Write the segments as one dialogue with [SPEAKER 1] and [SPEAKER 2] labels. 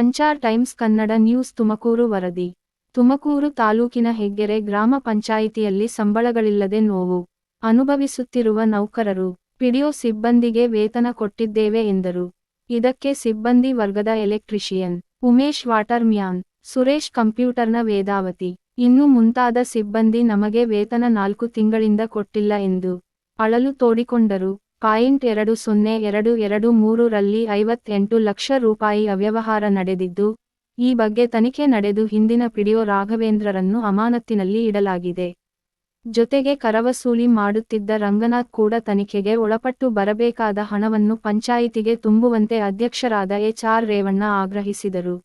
[SPEAKER 1] Sanchar times Kannada news Tumakuru ವರದಿ. ತುಮಕೂರು ತಾಲೂಕಿನ ಹೆಗ್ಗೆರೆ ಗ್ರಾಮ ಪಂಚಾಯಿತಿಯಲ್ಲಿ ಸಂಬಳಗಳಿಲ್ಲದೆ ನೋವು. ಅನುಭವಿಸುತ್ತಿರುವ ನೌಕರರು, ಪಿಡಿಒ ಸಿಬ್ಬಂದಿಗೆ ವೇತನ ಕೊಟ್ಟಿದ್ದೇವೆ ಎಂದರು. ಇದಕ್ಕೆ ಸಿಬ್ಬಂದಿ ವರ್ಗದ electrician, Umesh water man, Suresh ಕಂಪ್ಯೂಟರ್ನ Vedavathi. ಇನ್ನು ಮುಂತಾದ ಸಿಬ್ಬಂದಿ ನಮಗೆ ವೇತನ ನಾಲ್ಕು ತಿಂಗಳಿಂದ ಕೊಟ್ಟಿಲ್ಲ ಎಂದು ಅಳಲು ತೋಡಿಕೊಂಡರು. ಪಾಯಿಂಟ್ ಎರಡು ಸೊನ್ನೆ ಎರಡು ಎರಡು ಮೂರು ರಲ್ಲಿ ಐವತ್ತೆಂಟು ಲಕ್ಷ ರೂಪಾಯಿ ಅವ್ಯವಹಾರ ನಡೆದಿದ್ದು, ಈ ಬಗ್ಗೆ ತನಿಖೆ ನಡೆದು ಹಿಂದಿನ ಪಿಡಿಒ ರಾಘವೇಂದ್ರರನ್ನು ಅಮಾನತ್ತಿನಲ್ಲಿ ಇಡಲಾಗಿದೆ. ಜೊತೆಗೆ ಕರವಸೂಲಿ ಮಾಡುತ್ತಿದ್ದ ರಂಗನಾಥ್ ಕೂಡ ತನಿಖೆಗೆ ಒಳಪಟ್ಟು ಬರಬೇಕಾದ ಹಣವನ್ನು ಪಂಚಾಯಿತಿಗೆ ತುಂಬುವಂತೆ ಅಧ್ಯಕ್ಷರಾದ ಎಚ್ ಆರ್ ರೇವಣ್ಣ ಆಗ್ರಹಿಸಿದರು.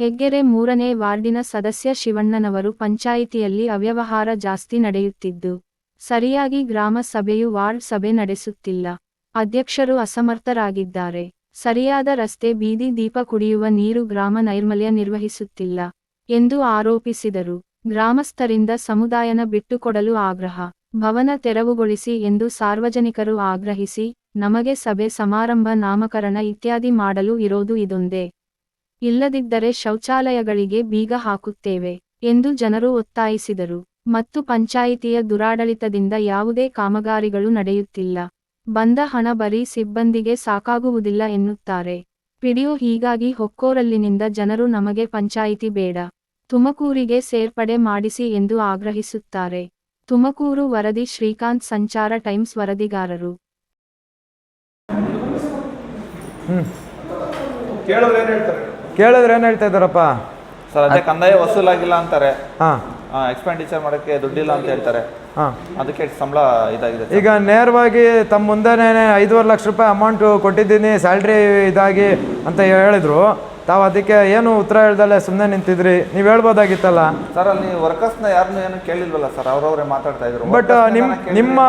[SPEAKER 1] ಹೆಗ್ಗೆರೆ ಮೂರನೇ ವಾರ್ಡಿನ ಸದಸ್ಯ ಶಿವಣ್ಣನವರು ಪಂಚಾಯಿತಿಯಲ್ಲಿ ಅವ್ಯವಹಾರ ಜಾಸ್ತಿ ನಡೆಯುತ್ತಿದ್ದು ಸರಿಯಾಗಿ ಗ್ರಾಮ ಸಭೆಯು ವಾರ್ಡ್ ಸಭೆ ನಡೆಸುತ್ತಿಲ್ಲ. ಅಧ್ಯಕ್ಷರು ಅಸಮರ್ಥರಾಗಿದ್ದಾರೆ. ಸರಿಯಾದ ರಸ್ತೆ ಬೀದಿ ದೀಪ ಕುಡಿಯುವ ನೀರು ಗ್ರಾಮ ನೈರ್ಮಲ್ಯ ನಿರ್ವಹಿಸುತ್ತಿಲ್ಲ ಎಂದು ಆರೋಪಿಸಿದರು. ಗ್ರಾಮಸ್ಥರಿಂದ ಸಮುದಾಯನ ಬಿಟ್ಟುಕೊಡಲು ಆಗ್ರಹ, ಭವನ ತೆರವುಗೊಳಿಸಿ ಎಂದು ಸಾರ್ವಜನಿಕರು ಆಗ್ರಹಿಸಿ, ನಮಗೆ ಸಭೆ ಸಮಾರಂಭ ನಾಮಕರಣ ಇತ್ಯಾದಿ ಮಾಡಲು ಇರೋದು ಇದೊಂದೇ. ಇಲ್ಲದಿದ್ದರೆ ಶೌಚಾಲಯಗಳಿಗೆ ಬೀಗ ಹಾಕುತ್ತೇವೆ ಎಂದು ಜನರು ಒತ್ತಾಯಿಸಿದರು. ಮತ್ತು ಪಂಚಾಯಿತಿಯ ದುರಾಡಳಿತದಿಂದ ಯಾವುದೇ ಕಾಮಗಾರಿಗಳು ನಡೆಯುತ್ತಿಲ್ಲ. ಬಂದ ಹಣ ಬರೀ ಸಿಬ್ಬಂದಿಗೆ ಸಾಕಾಗುವುದಿಲ್ಲ ಎನ್ನುತ್ತಾರೆ. ಪಿಡಿಯೋ ಹೀಗಾಗಿ ಹೊಕ್ಕೋರಲ್ಲಿನಿಂದ ಜನರು ನಮಗೆ ಪಂಚಾಯಿತಿ ಬೇಡ. ತುಮಕೂರಿಗೆ ಸೇರ್ಪಡೆ ಮಾಡಿಸಿ ಎಂದು ಆಗ್ರಹಿಸುತ್ತಾರೆ. ತುಮಕೂರು ವರದಿ ಶ್ರೀಕಾಂತ್ ಸಂಚಾರ ಟೈಮ್ಸ್ ವರದಿಗಾರರು.
[SPEAKER 2] ಕೇಳಿದ್ರೆ ಏನು ಹೇಳ್ತಾರೆ?
[SPEAKER 3] ಕೇಳಿದ್ರೆ ಏನು ಹೇಳ್ತಾ ಇದ್ದಾರಪ್ಪ?
[SPEAKER 2] ಸರ್ ಅದೇ ಕಂದಾಯ ವಸೂಲಾಗಿಲ್ಲ ಅಂತಾರೆ.
[SPEAKER 3] ಹಾಂ.
[SPEAKER 2] ಎಕ್ಸ್ಪೆಂಡಿಚರ್ ಮಾಡೋಕ್ಕೆ ದುಡ್ಡಿಲ್ಲ ಅಂತ ಹೇಳ್ತಾರೆ.
[SPEAKER 3] ಹಾಂ.
[SPEAKER 2] ಅದಕ್ಕೆ ಸಂಬಳ ಇದಾಗಿದೆ
[SPEAKER 3] ಈಗ ನೇರವಾಗಿ ತಮ್ಮ ಮುಂದೆನೇ ಐದೂವರೆ ಲಕ್ಷ ರೂಪಾಯಿ ಅಮೌಂಟ್ ಕೊಟ್ಟಿದ್ದೀನಿ ಸ್ಯಾಲ್ರಿ ಇದಾಗಿ ಅಂತ ಹೇಳಿದ್ರು. ತಾವು ಅದಕ್ಕೆ ಏನು ಉತ್ತರ ಹೇಳ್ದಲ್ಲೇ ಸುಮ್ಮನೆ ನಿಂತಿದ್ರಿ? ನೀವು ಹೇಳ್ಬೋದಾಗಿತ್ತಲ್ಲ?
[SPEAKER 2] ಸರ್ ಅಲ್ಲಿ ವರ್ಕರ್ಸ್ನ ಯಾರನ್ನೂ ಏನು ಕೇಳಿಲ್ವಲ್ಲ ಸರ್? ಅವರವರೇ ಮಾತಾಡ್ತಾ ಇದ್ರು.
[SPEAKER 3] ಬಟ್
[SPEAKER 2] ನಿಮ್
[SPEAKER 3] ನಿಮ್ಮ ನಿಮ್ಮ.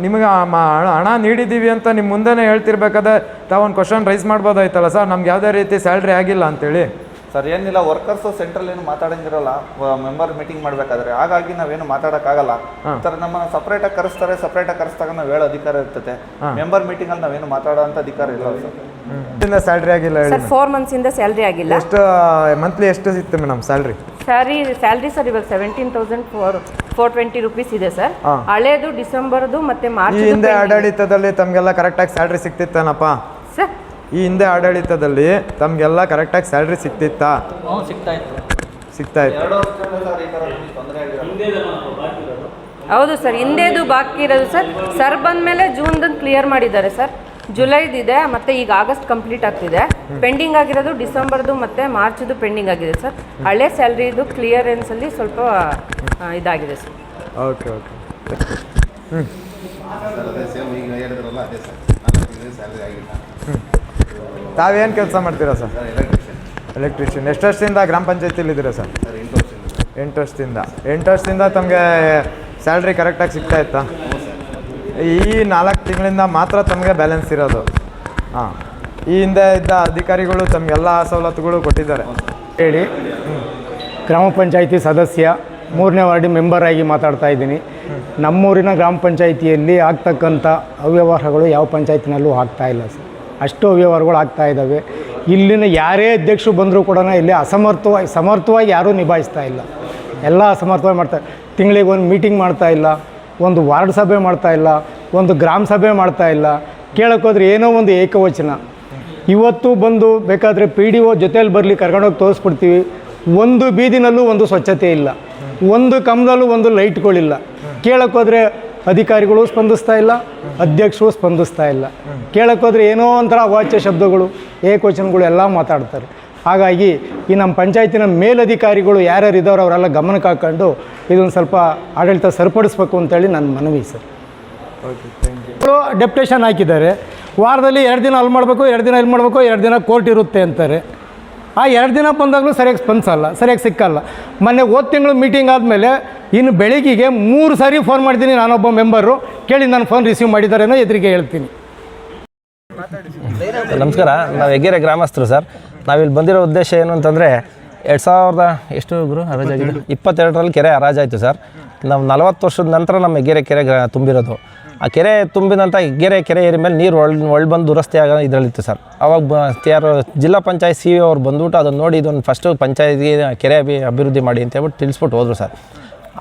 [SPEAKER 3] ನಿಮಗೆ ಹಣ- ನೀಡಿದ್ದೀವಿ ಅಂತ ನಿಮ್ಮ ಮುಂದೆನೇ ಹೇಳ್ತಿರ್ಬೇಕಾದ್ರೆ ತಾವೊಂದು ಕ್ವಶನ್ ರೈಸ್ ಮಾಡ್ಬೋದಾಯ್ತಲ್ಲ ಸರ್? ನಮ್ಗೆ ಯಾವುದೇ ರೀತಿ ಸ್ಯಾಲ್ರಿ ಆಗಿಲ್ಲ ಅಂತೇಳಿ.
[SPEAKER 2] ಸರ್ ಏನಿಲ್ಲ ವರ್ಕರ್ಸ್ ಸೆಂಟ್ರಲ್ ಏನು ಮಾತಾಡಂಗಿರಲ್ಲ. ಮೆಂಬರ್ ಮೀಟಿಂಗ್ ಮಾಡ್ಬೇಕಾದ್ರೆ. ಹಾಗಾಗಿ ನಾವೇನು ಮಾತಾಡೋಕ್ಕಾಗಲ್ಲ. ಸರ್ ನಮ್ಮನ್ನ ಸಪ್ರೇಟಾಗಿ ಕರೆಸ್ತಾರೆ ಸಪ್ರೇಟಾಗಿ ಕರೆಸ್ದಾಗ ನಾವು ಹೇಳೋ ಅಧಿಕಾರ ಇರ್ತದೆ ಮೆಂಬರ್ ಮೀಟಿಂಗಲ್ಲಿ ನಾವೇನು ಮಾತಾಡೋ ಅಂತ ಅಧಿಕಾರ ಇಲ್ಲ ಸರ್.
[SPEAKER 3] ಸ್ಯಾಲ್ರಿ ಆಗಿಲ್ಲ ಫೋರ್
[SPEAKER 4] ಸರ್ ಫೋರ್ ಇಂದ ಸ್ಯಾಲ್ರಿ ಆಗಿಲ್ಲ.
[SPEAKER 3] ಎಷ್ಟು ಮಂತ್ಲಿ ಎಷ್ಟು ಸಿಕ್ತು madam salary
[SPEAKER 4] salary salary sir ಇವಾಗ seventeen thousand four four twenty rupees ಇದೆ ಸರ್. ಹಳೇದು ಡಿಸೆಂಬರ್ದು ಮತ್ತೆ ಮಾರ್ಚ್
[SPEAKER 3] ಹಿಂದೆ ಆಡಳಿತದಲ್ಲಿ ತಮಗೆಲ್ಲ ಕರೆಕ್ಟಾಗಿ ಸ್ಯಾಲ್ರಿ ಸಿಕ್ತಿತ್ತೇನಪ್ಪ?
[SPEAKER 4] ಸರ್
[SPEAKER 3] ಈ ಹಿಂದೆ ಆಡಳಿತದಲ್ಲಿ ತಮಗೆಲ್ಲ ಕರೆಕ್ಟಾಗಿ ಸ್ಯಾಲ್ರಿ ಸಿಕ್ತಿತ್ತಾ? ಸಿಗ್ತಾ ಇತ್ತು
[SPEAKER 2] ಎರಡು ವರ್ಷದಿಂದ ಸರ್ ಈ ಥರ ತೊಂದರೆ
[SPEAKER 4] ಹೌದು ಸರ್ ಹಿಂದೆದು ಬಾಕಿ ಇರೋದು ಸರ್. ಸರ್ ಬಂದಮೇಲೆ ಜೂನ್ದಂದು ಕ್ಲಿಯರ್ ಮಾಡಿದ್ದಾರೆ ಸರ್. ಜುಲೈದಿದೆ ಮತ್ತೆ ಈಗ ಆಗಸ್ಟ್ ಕಂಪ್ಲೀಟ್ ಆಗ್ತಿದೆ. ಪೆಂಡಿಂಗ್ ಆಗಿರೋದು ಡಿಸೆಂಬರ್ದು ಮತ್ತೆ ಮಾರ್ಚ್ದು ಪೆಂಡಿಂಗ್ ಆಗಿದೆ ಸರ್. ಹಳೆ ಸ್ಯಾಲ್ರಿದು ಕ್ಲಿಯರೆನ್ಸಲ್ಲಿ ಸ್ವಲ್ಪ ಆ, ಇದಾಗಿದೆ ಸರ್.
[SPEAKER 3] Okay okay.
[SPEAKER 5] ಸರ್ ಅದೇ ಸೇಮ್ ಈಗ ಹೇಳಿದ್ರಲ್ಲ ಅದೇ ಸರ್ ಸ್ಯಾಲ್ರಿ ಆಗಿಲ್ಲ.
[SPEAKER 3] ತಾವೇನು ಕೆಲಸ ಮಾಡ್ತೀರಾ ಸರ್?
[SPEAKER 5] ಎಲೆಕ್ಟ್ರಿಷಿಯನ್
[SPEAKER 3] ಎಲೆಕ್ಟ್ರಿಷಿಯನ್ ಎಷ್ಟು ವರ್ಷದಿಂದ ಗ್ರಾಮ ಪಂಚಾಯತಿಲಿ ಇದ್ದೀರಾ ಸರ್?
[SPEAKER 5] ಎಂಟು ವರ್ಷದಿಂದ.
[SPEAKER 3] ಎಂಟು ವರ್ಷದಿಂದ. ತಮಗೆ ಸ್ಯಾಲ್ರಿ ಕರೆಕ್ಟಾಗಿ ಸಿಗ್ತಾ ಇತ್ತಾ? ಈ ನಾಲ್ಕು ತಿಂಗಳಿಂದ ಮಾತ್ರ ತಮಗೆ ಬ್ಯಾಲೆನ್ಸ್ ಇರೋದು. ಹಾಂ. ಈ ಹಿಂದೆ ಇದ್ದ ಅಧಿಕಾರಿಗಳು ತಮಗೆಲ್ಲ ಸವಲತ್ತುಗಳು ಕೊಟ್ಟಿದ್ದಾರೆ.
[SPEAKER 6] ಹೇಳಿ. ಗ್ರಾಮ ಪಂಚಾಯಿತಿ ಸದಸ್ಯ ಮೂರನೇ ವಾರ್ಡಿ ಮೆಂಬರ್ ಆಗಿ ಮಾತಾಡ್ತಾ ಇದ್ದೀನಿ. ನಮ್ಮೂರಿನ ಗ್ರಾಮ ಪಂಚಾಯಿತಿಯಲ್ಲಿ ಆಗ್ತಕ್ಕಂಥ ಅವ್ಯವಹಾರಗಳು ಯಾವ ಪಂಚಾಯತಿನಲ್ಲೂ ಆಗ್ತಾ ಇಲ್ಲ ಸರ್. ಅಷ್ಟು ಅವ್ಯವಹಾರಗಳು ಆಗ್ತಾ ಇದ್ದಾವೆ. ಇಲ್ಲಿನ ಯಾರೇ ಅಧ್ಯಕ್ಷರು ಬಂದರೂ ಕೂಡ ಇಲ್ಲಿ ಅಸಮರ್ಥವಾಗಿ ಸಮರ್ಥವಾಗಿ ಯಾರೂ ನಿಭಾಯಿಸ್ತಾ ಇಲ್ಲ. ಎಲ್ಲ ಅಸಮರ್ಥವಾಗಿ ಮಾಡ್ತಾರೆ ತಿಂಗಳಿಗೆ ಒಂದು ಮೀಟಿಂಗ್ ಮಾಡ್ತಾ ಇಲ್ಲ, ಒಂದು ವಾರ್ಡ್ ಸಭೆ ಮಾಡ್ತಾ ಇಲ್ಲ, ಒಂದು ಗ್ರಾಮ ಸಭೆ ಮಾಡ್ತಾ ಇಲ್ಲ. ಕೇಳೋಕ್ಕೋದ್ರೆ ಏನೋ ಒಂದು ಏಕವಚನ. ಇವತ್ತು ಬಂದು ಬೇಕಾದರೆ ಪಿ ಡಿ ಒ ಜೊತೆಯಲ್ಲಿ ಬರಲಿ ಕರ್ಕೊಂಡೋಗಿ ತೋರಿಸ್ಬಿಡ್ತೀವಿ. ಒಂದು ಬೀದಿನಲ್ಲೂ ಒಂದು ಸ್ವಚ್ಛತೆ ಇಲ್ಲ. ಒಂದು ಕಂಬದಲ್ಲೂ ಒಂದು ಲೈಟ್ಗಳಿಲ್ಲ. ಕೇಳೋಕ್ಕೋದ್ರೆ ಅಧಿಕಾರಿಗಳು ಸ್ಪಂದಿಸ್ತಾ ಇಲ್ಲ ಅಧ್ಯಕ್ಷರು ಸ್ಪಂದಿಸ್ತಾ ಇಲ್ಲ. ಕೇಳೋಕ್ಕೋದ್ರೆ ಏನೋ ಒಂಥರ ಅವಾಚ್ಯ ಶಬ್ದಗಳು ಏಕವಚನಗಳು ಎಲ್ಲ ಮಾತಾಡ್ತಾರೆ. ಹಾಗಾಗಿ ಈ ನಮ್ಮ ಪಂಚಾಯತಿನ ಮೇಲಧಿಕಾರಿಗಳು ಯಾರ್ಯಾರು ಇದ್ದಾರೋ ಅವರೆಲ್ಲ ಗಮನಕ್ಕೆ ಹಾಕೊಂಡು ಇದೊಂದು ಸ್ವಲ್ಪ ಆಡಳಿತ ಸರಿಪಡಿಸ್ಬೇಕು ಅಂತೇಳಿ ನನ್ನ ಮನವಿ ಸರ್. ಡೆಪ್ಟೇಷನ್ ಹಾಕಿದ್ದಾರೆ. ವಾರದಲ್ಲಿ ಎರಡು ದಿನ ಅಲ್ಲಿ ಮಾಡಬೇಕು ಎರಡು ದಿನ ಇಲ್ಲಿ ಮಾಡಬೇಕು ಎರಡು ದಿನ ಕೋರ್ಟ್ ಇರುತ್ತೆ ಅಂತಾರೆ. ಆ ಎರಡು ದಿನ ಬಂದಾಗಲೂ ಸರಿಯಾಗಿ ಸ್ಪಂದಿಸಲ್ಲ ಸರಿಯಾಗಿ ಸಿಕ್ಕಲ್ಲ. ಮೊನ್ನೆ ಹೋದ ತಿಂಗಳು ಮೀಟಿಂಗ್ ಆದಮೇಲೆ ಇನ್ನು ಬೆಳಿಗ್ಗೆಗೆ ಮೂರು ಸಾರಿ ಫೋನ್ ಮಾಡ್ತೀನಿ ನಾನೊಬ್ಬ ಮೆಂಬರು ಕೇಳಿ ನಾನು ಫೋನ್ ರಿಸೀವ್ ಮಾಡಿದ್ದಾರೇನೋ ಎದುರಿಗೆ ಹೇಳ್ತೀನಿ.
[SPEAKER 7] ನಮಸ್ಕಾರ, ನಾವು ಹೆಗ್ಗೆರೆ ಗ್ರಾಮಸ್ಥರು ಸರ್. ನಾವಿಲ್ಲಿ ಬಂದಿರೋ ಉದ್ದೇಶ ಏನು ಅಂತಂದರೆ, ಎರಡು ಸಾವಿರದ ಎಷ್ಟು ಗುರು ಹರಾಜಾಗಿದೆ ಇಪ್ಪತ್ತೆರಡರಲ್ಲಿ ಕೆರೆ ಹರಾಜಾಯಿತು ಸರ್. ನಾವು ನಲವತ್ತು ವರ್ಷದ ನಂತರ ನಮ್ಮ ಹೆಗ್ಗೆರೆ ಕೆರೆ ತುಂಬಿರೋದು. ಆ ಕೆರೆ ತುಂಬಿದಂಥ ಗೆರೆ ಕೆರೆ ಏರಿ ಮೇಲೆ ನೀರು ಒಳ್ ಒಳ್ಳೆ ಬಂದು ದುರಸ್ತಿ ಆಗೋ ಇದರಲ್ಲಿತ್ತು ಸರ್. ಅವಾಗ ಬ ಯಾರು ಜಿಲ್ಲಾ ಪಂಚಾಯತ್ ಸಿ ಇ ಅವ್ರು ಬಂದ್ಬಿಟ್ಟು ಅದನ್ನು ನೋಡಿ ಇದೊಂದು ಫಸ್ಟು ಪಂಚಾಯತ್ಗೆ ಕೆರೆ ಅಭಿ ಅಭಿವೃದ್ಧಿ ಮಾಡಿ ಅಂತ ಹೇಳ್ಬಿಟ್ಟು ತಿಳಿಸ್ಬಿಟ್ಟು ಹೋದರು ಸರ್.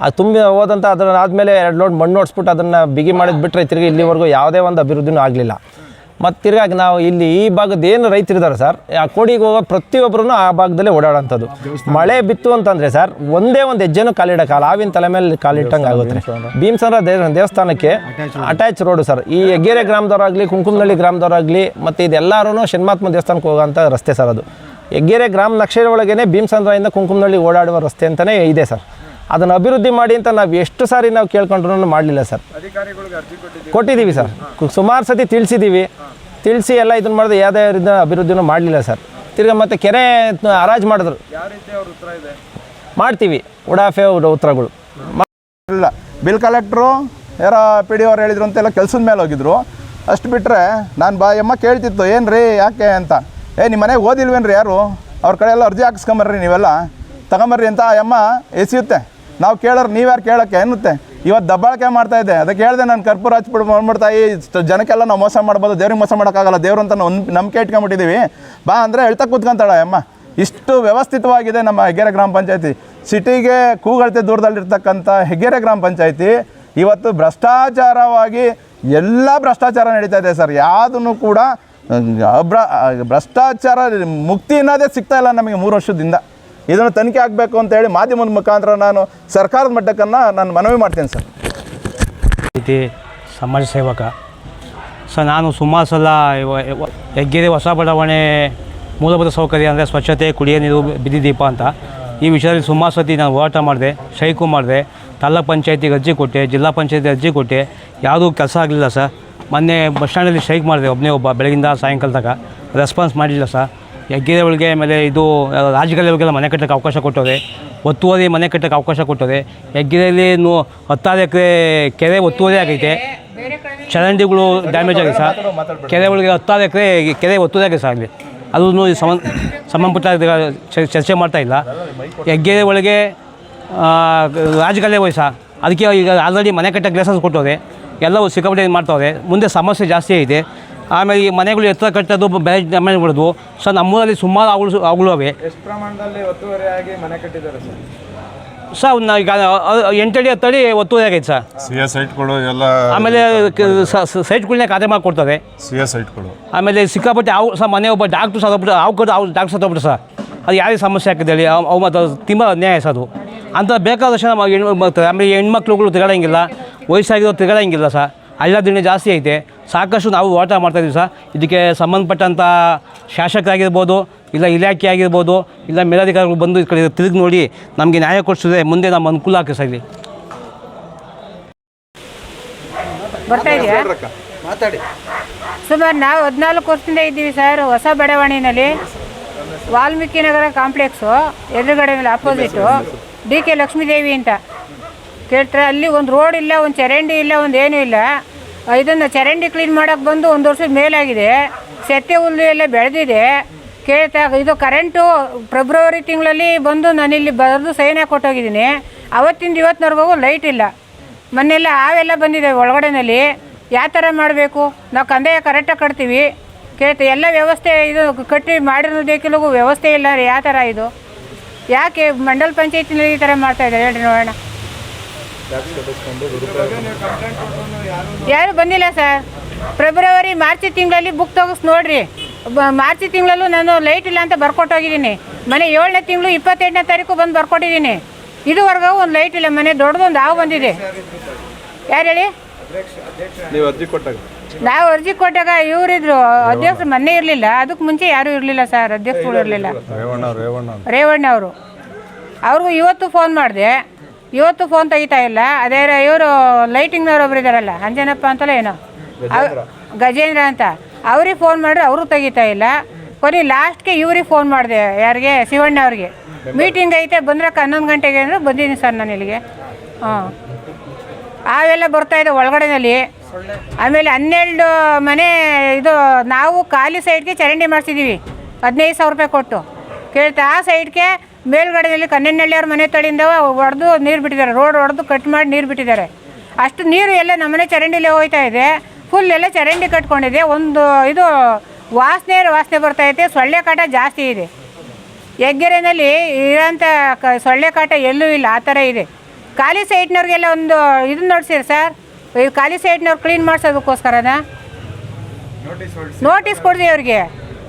[SPEAKER 7] ಆ ತುಂಬಿ ಹೋದಂಥ ಅದರ ಆದಮೇಲೆ ಎರಡು ಲೋಡ್ ಮಣ್ಣು ಓಡಿಸ್ಬಿಟ್ಟು ಅದನ್ನು ಬಿಗಿ ಮಾಡಿದ್ಬಿಟ್ರೆ ತಿರುಗಿ ಇಲ್ಲಿವರೆಗೂ ಯಾವುದೇ ಒಂದು ಅಭಿವೃದ್ಧಿನೂ ಆಗಲಿಲ್ಲ. ಮತ್ತು ತಿರ್ಗಾಗಿ ನಾವು ಇಲ್ಲಿ ಈ ಭಾಗದ ಏನು ರೈತರಿದ್ದಾರೆ ಸರ್ ಆ ಕೋಡಿಗೆ ಹೋಗೋ ಪ್ರತಿಯೊಬ್ಬರೂ ಆ ಭಾಗದಲ್ಲೇ ಓಡಾಡೋಂಥದ್ದು. ಮಳೆ ಬಿತ್ತು ಅಂತಂದರೆ ಸರ್ ಒಂದೇ ಒಂದು ಹೆಜ್ಜೆನೂ ಕಾಲಿಡೋಕ್ಕಲ್ಲ ಆವಿನ ತಲೆ ಮೇಲೆ ಕಾಲಿಟ್ಟಂಗೆ ಆಗುತ್ತೆ. ಭೀಮಸಂದ್ರ ದೇವ ದೇವಸ್ಥಾನಕ್ಕೆ ಅಟ್ಯಾಚ್ ರೋಡು ಸರ್. ಈ ಹೆಗ್ಗೆರೆ ಗ್ರಾಮದವರಾಗಲಿ ಕುಂಕುಮನಹಳ್ಳಿ ಗ್ರಾಮದವರಾಗಲಿ ಮತ್ತು ಇದೆಲ್ಲರೂ ಶನ್ಮಾತ್ಮ ದೇವಸ್ಥಾನಕ್ಕೆ ಹೋಗೋಂಥ ರಸ್ತೆ ಸರ್ ಅದು. ಹೆಗ್ಗೆರೆ ಗ್ರಾಮ ನಕ್ಷೆ ಒಳಗೇ ಭೀಮಸಂದ್ರದಿಂದ ಕುಂಕುಮನಹಳ್ಳಿ ಓಡಾಡುವ ರಸ್ತೆ ಅಂತಲೇ ಇದೆ ಸರ್. ಅದನ್ನು ಅಭಿವೃದ್ಧಿ ಮಾಡಿ ಅಂತ ನಾವು ಎಷ್ಟು ಸಾರಿ ನಾವು ಕೇಳ್ಕೊಂಡ್ರೂ ಮಾಡಲಿಲ್ಲ ಸರ್. ಕೊಟ್ಟಿದ್ದೀವಿ. ಸರ್. ಸುಮಾರು ಸತಿ ತಿಳಿಸಿದ್ದೀವಿ. ತಿಳಿಸಿ ಎಲ್ಲ ಇದನ್ನು ಮಾಡಿದ್ರೆ ಯಾವುದೇ ರೀತಿಯ ಅಭಿವೃದ್ಧಿನೂ ಮಾಡಲಿಲ್ಲ ಸರ್. ತಿರ್ಗಾ ಮತ್ತೆ ಕೆರೆ ಹರಾಜು ಮಾಡಿದ್ರು. ಮಾಡ್ತೀವಿ. ಉಡಾಫೆ ಉತ್ತರಗಳು.
[SPEAKER 5] ಇಲ್ಲ. ಬಿಲ್ ಕಲೆಕ್ಟ್ರು ಯಾರೋ ಪಿ ಡಿ ಅವ್ರು ಹೇಳಿದ್ರು ಅಂತೆಲ್ಲ ಕೆಲಸದ ಮೇಲೆ ಹೋಗಿದ್ರು. ಅಷ್ಟು ಬಿಟ್ಟರೆ ನಾನು ಬಾ ಅಮ್ಮ ಕೇಳ್ತಿತ್ತು ಏನು ರೀ ಯಾಕೆ? ಅಂತ. ಏ ನಿಮ್ಮ ಮನೆಗೆ ಓದಿಲ್ವೇನ್ರಿ ಯಾರು? ಅವ್ರ ಕಡೆ ಎಲ್ಲ ಅರ್ಜಿ ಹಾಕ್ಸ್ಕೊಂಬರ್ರಿ ನೀವೆಲ್ಲ. ತಗೊಂಬರ್ರಿ ಅಂತ ಆ ಅಮ್ಮ ಎಸಿಯುತ್ತೆ. ನಾವು ಕೇಳೋರು ನೀವ್ಯಾರು ಕೇಳೋಕ್ಕೆ? ಎನ್ನುತ್ತೆ. ಇವತ್ತು ದಬ್ಬಾಳಿಕೆ ಮಾಡ್ತಾ ಇದೆ. ಅದಕ್ಕೆ ಹೇಳಿದೆ ನಾನು ಕರ್ಪೂರ ಹಚ್ಬಿಟ್ಟು ಈ ಜನಕ್ಕೆಲ್ಲ ನಾವು ಮೋಸ ಮಾಡ್ಬೋದು, ದೇವ್ರಿಗೆ ಮೋಸ ಮಾಡೋಕ್ಕಾಗಲ್ಲ. ದೇವ್ರು ಅಂತ ಒಂದು ನಂಬಿಕೆ ಇಟ್ಕೊಂಬಿಟ್ಟಿದ್ದೀವಿ ಬಾ ಅಂದರೆ ಹೇಳ್ತಾ ಕೂತ್ಕೊಂತಾಳೆ ಅಮ್ಮ. ಇಷ್ಟು ವ್ಯವಸ್ಥಿತವಾಗಿದೆ ನಮ್ಮ ಹೆಗ್ಗೆರೆ ಗ್ರಾಮ ಪಂಚಾಯತಿ. ಸಿಟಿಗೆ ಕೂಗಳತೆ ದೂರದಲ್ಲಿರ್ತಕ್ಕಂಥ ಹೆಗ್ಗೆರೆ ಗ್ರಾಮ ಪಂಚಾಯತಿ, ಇವತ್ತು ಭ್ರಷ್ಟಾಚಾರವಾಗಿ ಎಲ್ಲ ಭ್ರಷ್ಟಾಚಾರ ನಡೀತಾ ಇದೆ ಸರ್. ಯಾವುದನ್ನು ಕೂಡ ಭ್ರಷ್ಟಾಚಾರ ಮುಕ್ತಿ ಅನ್ನೋದೇ ಸಿಗ್ತಾ ಇಲ್ಲ ನಮಗೆ ಮೂರು ವರ್ಷದಿಂದ. ಇದನ್ನು ತನಿಖೆ ಆಗಬೇಕು ಅಂತೇಳಿ ಮಾಧ್ಯಮದ ಮುಖಾಂತರ ನಾನು ಸರ್ಕಾರದ ಮಟ್ಟಕ್ಕನ್ನು ನಾನು ಮನವಿ ಮಾಡ್ತೇನೆ ಸರ್.
[SPEAKER 8] ರೀತಿ ಸಮಾಜ ಸೇವಕ. ಸರ್, ನಾನು ಸುಮಾರು ಸಲ ಹೆಗ್ಗೆರೆ ಹೊಸ ಬಡಾವಣೆ ಮೂಲಭೂತ ಸೌಕರ್ಯ ಅಂದರೆ ಸ್ವಚ್ಛತೆ, ಕುಡಿಯೋ ನೀರು, ಬಿದ್ದಿ ದೀಪ ಅಂತ. ಈ ವಿಷಯದಲ್ಲಿ ಸುಮಾರು ಸತಿ ನಾನು ಹೋರಾಟ ಮಾಡಿದೆ ಶೈಕು ಮಾಡಿದೆ ತಾಲ್ಲೂಕು ಪಂಚಾಯತಿಗೆ ಅರ್ಜಿ ಕೊಟ್ಟೆ, ಜಿಲ್ಲಾ ಪಂಚಾಯತಿ ಅರ್ಜಿ ಕೊಟ್ಟೆ ಯಾವುದೂ ಕೆಲಸ ಆಗಲಿಲ್ಲ ಸರ್. ಮೊನ್ನೆ ಬಸ್ ಸ್ಟ್ಯಾಂಡಲ್ಲಿ ಸ್ಟ್ರೈಕ್ ಮಾಡಿದೆ ಒಬ್ಬನೇ ಒಬ್ಬ, ಬೆಳಗಿಂದ ಸಾಯಂಕಾಲ ರೆಸ್ಪಾನ್ಸ್ ಮಾಡಲಿಲ್ಲ ಸರ್. ಹೆಗ್ಗೆರೆ ಒಳಗೆ ಆಮೇಲೆ ಇದು ರಾಜಕೀಯಗಳಿಗೆಲ್ಲ ಮನೆ ಕಟ್ಟಕ್ಕೆ ಅವಕಾಶ ಕೊಟ್ಟವ್ರೆ. ಒತ್ತುವರಿ ಮನೆ ಕಟ್ಟಕ್ಕೆ ಅವಕಾಶ ಕೊಟ್ಟವ್ರೆ. ಹೆಗ್ಗೆರೆಯಲ್ಲಿ ನೂ, ಹತ್ತಾರು ಎಕರೆ ಕೆರೆ ಒತ್ತುವರಿ ಆಗೈತೆ. ಚರಂಡಿಗಳು ಡ್ಯಾಮೇಜ್ ಆಗಿದೆ ಸರ್. ಒಳಗೆ ಹತ್ತಾರು ಎಕರೆ ಕೆರೆ ಒತ್ತುವರಿ ಆಗಿದೆ ಸರ್ ಅಲ್ಲಿ. ಅದನ್ನು ಸಂಬಂಧ ಸಂಬಂಧಪಟ್ಟ ಚರ್ಚೆ ಮಾಡ್ತಾ ಇಲ್ಲ. ಹೆಗ್ಗೆರೆ ಒಳಗೆ ರಾಜಕೀಯ ವಯಸ್ಸ ಅದಕ್ಕೆ ಈಗ ಆಲ್ರೆಡಿ ಮನೆ ಕಟ್ಟಕ್ಕೆ ಗ್ಲೇಸಸ್ ಕೊಟ್ಟವ್ರೆ. ಎಲ್ಲವೂ ಸಿಕ್ಕಾಪಟ್ಟೆ ಮಾಡ್ತವ್ರೆ. ಮುಂದೆ ಸಮಸ್ಯೆ ಜಾಸ್ತಿ ಐತೆ. ಆಮೇಲೆ ಈ ಮನೆಗಳು ಎತ್ತರ ಕಟ್ಟೋದು ಬೇರೆ ಡ್ಯಾಮೇಜ್ ಮಾಡೋದು ಸರ್ ನಮ್ಮೂರಲ್ಲಿ ಸುಮಾರು ಅವಳು ಅವಳು ಅವೆ
[SPEAKER 3] ಎಷ್ಟು ಪ್ರಮಾಣದಲ್ಲಿ ಒತ್ತುವರಿಯಾಗಿ ಮನೆ ಕಟ್ಟಿದ್ದಾರೆ ಸರ್?
[SPEAKER 8] ಸರ್ ಒಂದು ಈಗ ಎಂಟಡಿ ಹತ್ತಡಿ ಒತ್ತುವರಿ ಆಗೈತೆ ಸರ್.
[SPEAKER 9] ಸಿ ಎಸ್ ಸೈಟ್ಗಳು ಎಲ್ಲ
[SPEAKER 8] ಆಮೇಲೆ ಸೈಟ್ಗಳನ್ನ ಖಾತೆ ಮಾಡಿಕೊಡ್ತಾರೆ
[SPEAKER 9] ಸಿ ಎಸ್ ಸೈಟ್ಗಳು.
[SPEAKER 8] ಆಮೇಲೆ ಸಿಕ್ಕಾಪಟ್ಟೆ ಅವು ಸರ್ ಮನೆ ಒಬ್ಬ ಡಾಕ್ಟ್ರು ಸತ್ತೋಗ್ಬಿಟ್ಟು ಅವು ಕೊಟ್ಟು ಅವ್ರು ಡಾಕ್ಟ್ರ್ ಸತ್ತೋಗ್ಬಿಟ್ಟು ಸರ್. ಅದು ಯಾರಿಗೆ ಸಮಸ್ಯೆ ಆಗಿದೆ ಹೇಳಿ. ಅವು ಅವು ಮತ್ತು ತುಂಬ ಅನ್ಯಾಯ ಸರ್ ಅದು. ಅಂತ ಬೇಕಾದಷ್ಟು ನಮ್ಮ ಹೆಣ್ಣು ಬರ್ತಾರೆ ಆಮೇಲೆ ಹೆಣ್ಮಕ್ಳುಗಳು ತಿರುಗಾಡಂಗಿಲ್ಲ. ವಯಸ್ಸಾಗಿರೋ ತಿರುಗಾಡಂಗಿಲ್ಲ ಸರ್. ಅಲ್ಲ ದಿನ ಜಾಸ್ತಿ ಐತೆ. ಸಾಕಷ್ಟು ನಾವು ಹೋರಾಟ ಮಾಡ್ತಾಯಿದ್ದೀವಿ ಸರ್. ಇದಕ್ಕೆ ಸಂಬಂಧಪಟ್ಟಂಥ ಶಾಸಕರಾಗಿರ್ಬೋದು ಇಲ್ಲ ಇಲಾಖೆ ಆಗಿರ್ಬೋದು ಇಲ್ಲ ಮೇಲಾಧಿಕಾರಿಗಳು ಬಂದು ಈ ಕಡೆ ತಿರುಗಿ ನೋಡಿ ನಮಗೆ ನ್ಯಾಯ ಕೊಡಿಸಿದ್ರೆ ಮುಂದೆ ನಮ್ಮ ಅನುಕೂಲ ಆಗ್ತದೆ ಸರ್ ಇಲ್ಲಿ.
[SPEAKER 10] ಬರ್ತಾ ಇದೆಯಾ? ಸುಮಾರು ನಾವು ಹದಿನಾಲ್ಕು ವರ್ಷದಿಂದ ಇದ್ದೀವಿ ಸರ್ ಹೊಸ ಬಡಾವಣೆಯಲ್ಲಿ. ವಾಲ್ಮೀಕಿ ನಗರ ಕಾಂಪ್ಲೆಕ್ಸು ಎದುರುಗಡೆ ಅಪೋಸಿಟು ಡಿ ಕೆ ಲಕ್ಷ್ಮೀದೇವಿ ಅಂತ. ಕೇಳ್ತಾರೆ? ಅಲ್ಲಿ ಒಂದು ರೋಡ್ ಇಲ್ಲ ಒಂದು ಚರಂಡಿ ಇಲ್ಲ ಒಂದು ಏನೂ ಇಲ್ಲ. ಇದನ್ನು ಚರಂಡಿ ಕ್ಲೀನ್ ಮಾಡೋಕ್ಕೆ ಬಂದು ಒಂದು ವರ್ಷದ ಮೇಲಾಗಿದೆ ಸೆತ್ತೆ ಹುಲ್ಲು ಎಲ್ಲ ಬೆಳೆದಿದೆ. ಕೇಳ್ತಾ ಇದು ಕರೆಂಟು ಫೆಬ್ರವರಿ ತಿಂಗಳಲ್ಲಿ ಬಂದು ನಾನಿಲ್ಲಿ ಬರೆದು ಸೈನ್ ಹಾಕಿ ಕೊಟ್ಟೋಗಿದ್ದೀನಿ. ಅವತ್ತಿಂದ ಇವತ್ತಿನವರೆಗೂ ಲೈಟ್ ಇಲ್ಲ. ಮೊನ್ನೆಲ್ಲ ಹಾವೆಲ್ಲ ಬಂದಿದೆ ಒಳಗಡೆನಲ್ಲಿ. ಯಾವ ಥರ ಮಾಡಬೇಕು? ನಾವು ಕಂದಾಯ ಕರೆಕ್ಟಾಗಿ ಕಟ್ತೀವಿ. ಕೇಳ್ತಾ ಎಲ್ಲ ವ್ಯವಸ್ಥೆ ಇದು ಕಟ್ಟಿ ಮಾಡಿರೋದಕ್ಕೆಲ್ಲಗೂ ವ್ಯವಸ್ಥೆ ಇಲ್ಲ ಯಾವ ಥರ ಇದು? ಯಾಕೆ ಮಂಡಲ್ ಪಂಚಾಯತಿನಲ್ಲಿ ಈ ಥರ ಮಾಡ್ತಾಯಿದ್ದಾರೆ ಹೇಳ್ರಿ ನೋಡೋಣ. ಯಾರು ಬಂದಿಲ್ಲ ಸರ್. ಫೆಬ್ರವರಿ ಮಾರ್ಚ್ ತಿಂಗಳಲ್ಲಿ ಬುಕ್ ತಗೋಸ್ ನೋಡ್ರಿ. ಬ- ಮಾರ್ಚ್ ತಿಂಗಳಲ್ಲೂ ನಾನು ಲೈಟ್ ಇಲ್ಲ ಅಂತ ಬರ್ಕೊಟ್ಟೋಗಿದ್ದೀನಿ ಮನೆ ಏಳನೇ ತಿಂಗಳು ಇಪ್ಪತ್ತೆಂಟನೇ ತಾರೀಕು ಬಂದು ಬರ್ಕೊಟ್ಟಿದ್ದೀನಿ. ಇದುವರೆಗೂ ಒಂದು ಲೈಟ್ ಇಲ್ಲ ಮನೆ ದೊಡ್ಡದೊಂದು ಹಾವು ಬಂದಿದೆ. ಯಾರು ಹೇಳಿ?
[SPEAKER 5] ನೀವು ಅರ್ಜಿ ಕೊಟ್ಟಾಗ?
[SPEAKER 10] ನಾವು ಅರ್ಜಿ ಕೊಟ್ಟಾಗ ಇವರಿದ್ರು ಅಧ್ಯಕ್ಷರು ಮೊನ್ನೆ ಇರಲಿಲ್ಲ. ಅದಕ್ಕೆ ಮುಂಚೆ ಯಾರೂ ಇರಲಿಲ್ಲ ಸರ್ ಅಧ್ಯಕ್ಷರು ಇರಲಿಲ್ಲ
[SPEAKER 9] ರೇವಣ್ಣ ರೇವಣ್ಣ
[SPEAKER 10] ರೇವಣ್ಣ ಅವರು. ಅವ್ರಿಗೂ ಇವತ್ತು ಫೋನ್ ಮಾಡಿದೆ. ಇವತ್ತು ಫೋನ್ ತೆಗಿತಾ ಇಲ್ಲ. ಅದೇ ಇವರು ಲೈಟಿಂಗ್ನವ್ರು ಒಬ್ರು ಇದ್ದಾರಲ್ಲ ಅಂಜನಪ್ಪ ಅಂತಲೇ ಏನೋ? ಅವ್- ಗಜೇಂದ್ರ. ಅಂತ. ಅವ್ರಿಗೆ ಫೋನ್ ಮಾಡಿದ್ರೆ ಅವರು ತೆಗಿತಾ ಇಲ್ಲ. ಕೊನೆ ಲಾಸ್ಟ್ಗೆ ಇವ್ರಿಗೆ ಫೋನ್ ಮಾಡಿದೆ ಯಾರಿಗೆ? ಶಿವಣ್ಣ ಅವ್ರಿಗೆ. ಮೀಟಿಂಗ್ ಐತೆ ಬಂದ್ರಕ್ಕೆ ಹನ್ನೊಂದು ಗಂಟೆಗೆ ಅಂದರೆ ಬಂದಿದ್ದೀನಿ ಸರ್ ನಾನು ಇಲ್ಲಿಗೆ. ಹಾಂ ಅವೆಲ್ಲ ಬರ್ತಾ ಇದೆ ಒಳಗಡೆನಲ್ಲಿ. ಆಮೇಲೆ ಹನ್ನೆರಡು ಮನೆ ಇದು ನಾವು ಖಾಲಿ ಸೈಡ್ಗೆ ಚರಂಡಿ ಮಾಡಿಸಿದ್ದೀವಿ ಹದಿನೈದು ಸಾವಿರ ರೂಪಾಯಿ ಕೊಟ್ಟು. ಕೇಳ್ತಾ ಆ ಸೈಡ್ಗೆ ಮೇಲ್ಗಡೆಯಲ್ಲಿ ಕನ್ನನಹಳ್ಳಿಯವ್ರ ಮನೆ ತಳಿಂದ ಹೊಡೆದು ನೀರು ಬಿಟ್ಟಿದ್ದಾರೆ. ರೋಡ್ ಹೊಡೆದು ಕಟ್ ಮಾಡಿ ನೀರು ಬಿಟ್ಟಿದ್ದಾರೆ. ಅಷ್ಟು ನೀರು ಎಲ್ಲ ನಮ್ಮನೆ ಚರಂಡಿಲೇ ಹೋಯ್ತಾ ಇದೆ. ಫುಲ್ ಎಲ್ಲ ಚರಂಡಿ ಕಟ್ಕೊಂಡಿದೆ. ಒಂದು ಇದು ವಾಸನೆ ವಾಸನೆ ಬರ್ತಾ ಐತೆ ಸೊಳ್ಳೆ ಕಾಟ ಜಾಸ್ತಿ ಇದೆ. ಹೆಗ್ಗೆರೆನಲ್ಲಿ ಇರೋಂಥ ಕ ಸೊಳ್ಳೆ ಕಾಟ ಎಲ್ಲೂ ಇಲ್ಲ. ಆ ಥರ ಇದೆ. ಖಾಲಿ ಸೈಟ್ನವ್ರಿಗೆಲ್ಲ ಒಂದು ಇದು ನೋಡ್ಸಿರಿ ಸರ್. ಈ ಖಾಲಿ ಸೈಟ್ನವ್ರು ಕ್ಲೀನ್ ಮಾಡಿಸೋದಕ್ಕೋಸ್ಕರನ? ನೋಟಿಸ್ ಕೊಡ್ತೀವಿ ಅವ್ರಿಗೆ.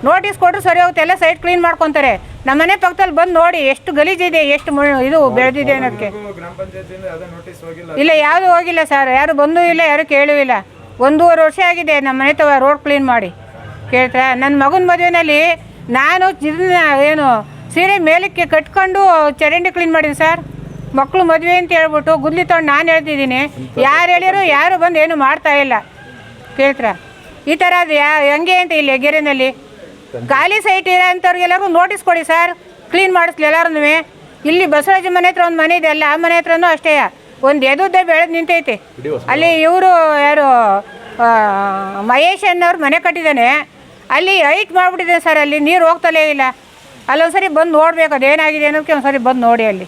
[SPEAKER 10] ನೋಟಿಸ್ ಕೊಟ್ಟರು ಸರಿ ಹೋಗುತ್ತೆ ಎಲ್ಲ ಸೈಟ್ ಕ್ಲೀನ್ ಮಾಡ್ಕೊತಾರೆ. ನಮ್ಮ ಮನೆ ಪಕ್ಕದಲ್ಲಿ ಬಂದು ನೋಡಿ ಎಷ್ಟು ಗಲೀಜಿದೆ ಎಷ್ಟು ಇದು ಬೆಳೆದಿದೆ ಅನ್ನೋದಕ್ಕೆ. ಇಲ್ಲ ಯಾವುದು ಹೋಗಿಲ್ಲ. ಸರ್ ಯಾರು ಬಂದೂ ಇಲ್ಲ ಯಾರು ಕೇಳುವಿಲ್ಲ ಇಲ್ಲ. ಒಂದೂವರೆ ವರ್ಷ ಆಗಿದೆ ನಮ್ಮ ಮನೆ ತವ ರೋಡ್ ಕ್ಲೀನ್ ಮಾಡಿ. ಕೇಳ್ತಾ ನನ್ನ ಮಗನ ಮದುವೆನಲ್ಲಿ ನಾನು ಇದನ್ನ ಏನು ಸೀರೆ ಮೇಲಕ್ಕೆ ಕಟ್ಕೊಂಡು ಚರಂಡಿ ಕ್ಲೀನ್ ಮಾಡೀನಿ ಸರ್. ಮಕ್ಕಳು ಮದುವೆ ಅಂತ ಹೇಳ್ಬಿಟ್ಟು ಗುದ್ಲಿ ತೊಗೊಂಡು ನಾನು ಹೇಳ್ತಿದ್ದೀನಿ. ಯಾರು ಹೇಳಿರೋ ಯಾರು ಬಂದು ಏನು ಮಾಡ್ತಾ ಇಲ್ಲ. ಕೇಳ್ತಾರೆ? ಈ ಥರ ಅದು ಯಾ ಹೆಂಗೆ ಅಂತ ಇಲ್ಲಿ ಹೆಗ್ಗೆರೆನಲ್ಲಿ ಖಾಲಿ ಸೈಟ್ ಇರೋ ಎಲ್ಲರೂ ನೋಟಿಸ್ ಕೊಡಿ ಸರ್ ಕ್ಲೀನ್ ಮಾಡಿಸ್ಲಿ ಎಲ್ಲರೂ ಇಲ್ಲಿ ಬಸವರಾಜ ಮನೆ ಹತ್ರ ಒಂದು ಮನೆ ಇದೆ ಅಲ್ಲ ಆ ಮನೆ ಹತ್ರನೂ ಅಷ್ಟೇ. ಒಂದು ಎದುದ್ದೇ ಬೆಳೆದು ನಿಂತೈತಿ. ಅಲ್ಲಿ ಇವರು ಯಾರು ಮಹೇಶ್ ಅನ್ನೋರು ಮನೆ ಕಟ್ಟಿದ್ದಾನೆ ಅಲ್ಲಿ ಹೈಟ್ ಮಾಡಿಬಿಟ್ಟಿದೆ ಸರ್ ಅಲ್ಲಿ ನೀರು ಹೋಗ್ತಲೇ ಇಲ್ಲ. ಅಲ್ಲೊಂದ್ಸರಿ ಬಂದು ನೋಡಬೇಕು ಅದೇನಾಗಿದೆ ಅನ್ನೋದಕ್ಕೆ ಒಂದ್ಸರಿ ಬಂದು ನೋಡಿ ಅಲ್ಲಿ.